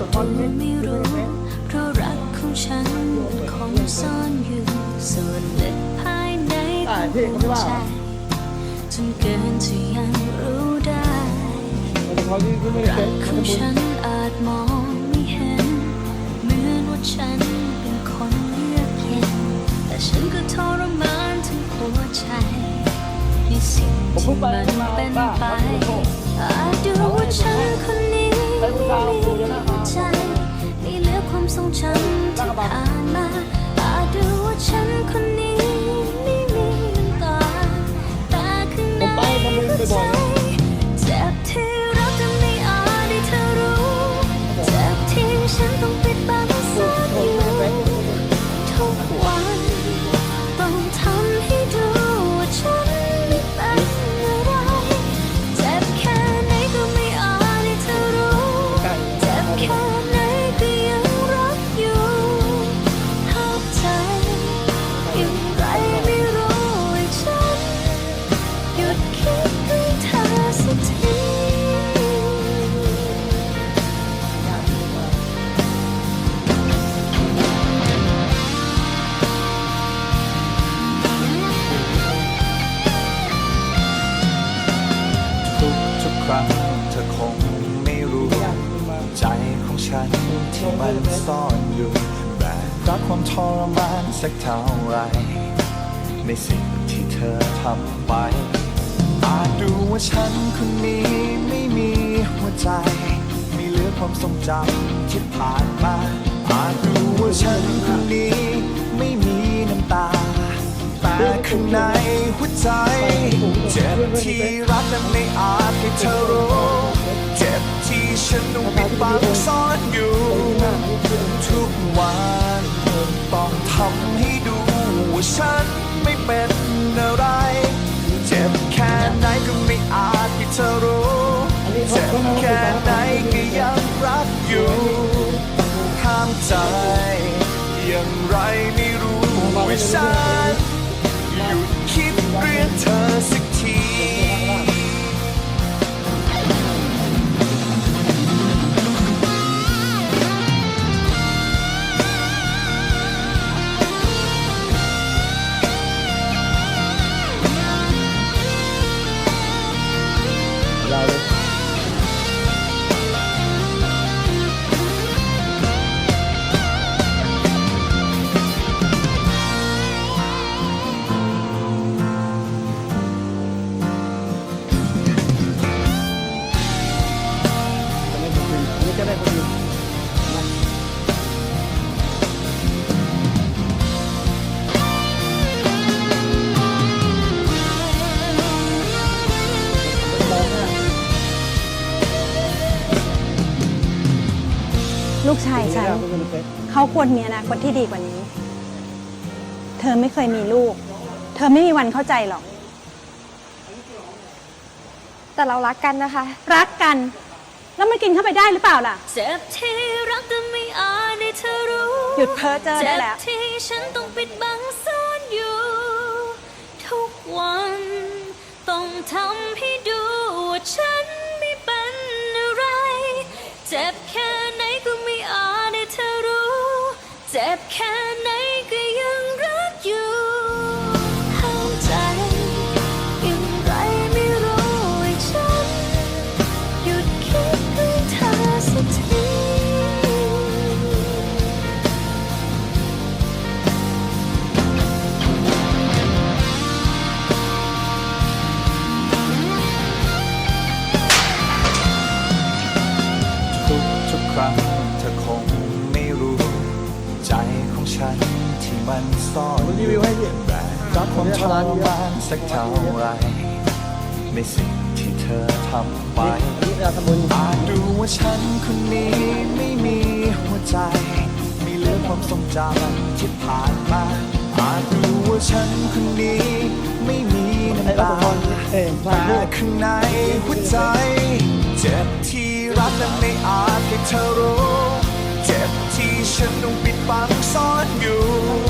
สดทอนไม่รู้ เพราะรักของฉันคงซ่อนอยู่ส่วนลึกภายในของหัวใจจนเกินที่ยังรู้ได้รักของฉันอาจมองไม่เห็นเหมือนว่าฉันเป็นคนเลือกเย็นแต่ฉันก็ทรมานทั้งหัวใจในสิ่งที่มันเป็นไป ฉันที่มันซ่อนอยู่แบกรับความทรมานสักเท่าไร ในสิ่งที่เธอทำไป อาจดูว่าฉันคนนี้ไม่มีหัวใจ ไม่เหลือความทรงจำที่ผ่านมา อาจดูว่าฉันคนนี้ไม่มีน้ำตา แต่ข้างในหัวใจ เจ็บที่รักและไม่อาจให้เธอรู้เจ็บ ฉันต้องปิดบังซ่อนอยู่ ทุกวันต้องทำให้ดูว่าฉันไม่เป็นอะไร เจ็บแค่ไหนก็ไม่อาจให้เธอรู้ เจ็บแค่ไหนก็ยังรักอยู่ห้ามใจอย่างไรไม่รู้ว่าฉัน ลูกชายฉันไม่ได้ไม่ได้เขาควรมีอนาคตที่ดีกว่านี้ เธอไม่เคยมีลูก เธอไม่มีวันเข้าใจหรอก แต่เรารักกันนะคะ รักกัน แล้วมันกินเข้าไปได้หรือเปล่าล่ะ เจ็บที่รักแต่ไม่อาจให้เธอรู้หยุดเพ้อเจ้อเจ็ได้บแล้วที่ฉันต้องปิดบังซ่อนอยู่ ทุกวันต้องทำให้ เมันซ่อนผมรีวิวให้พี่แบกรับความทรมานสักเท่าไหรในสิ่งที่เธอทำไปอันนี้ยาทำบุญอาจดูว่าฉันคนนี้ไม่มีหัวใจ ไม่เหลือความทรงจำที่ผ่านมาอาจดูว่าฉันคนนี้ไม่มีไอ้น้ำรัตตาพรเอ้ยพลาแต่ดลูกข้างในหัวใจ เจ็บที่รักและไม่อาจให้เธอรู้ เจ็บที่ฉันต้องปิดบังซ่อนอยู่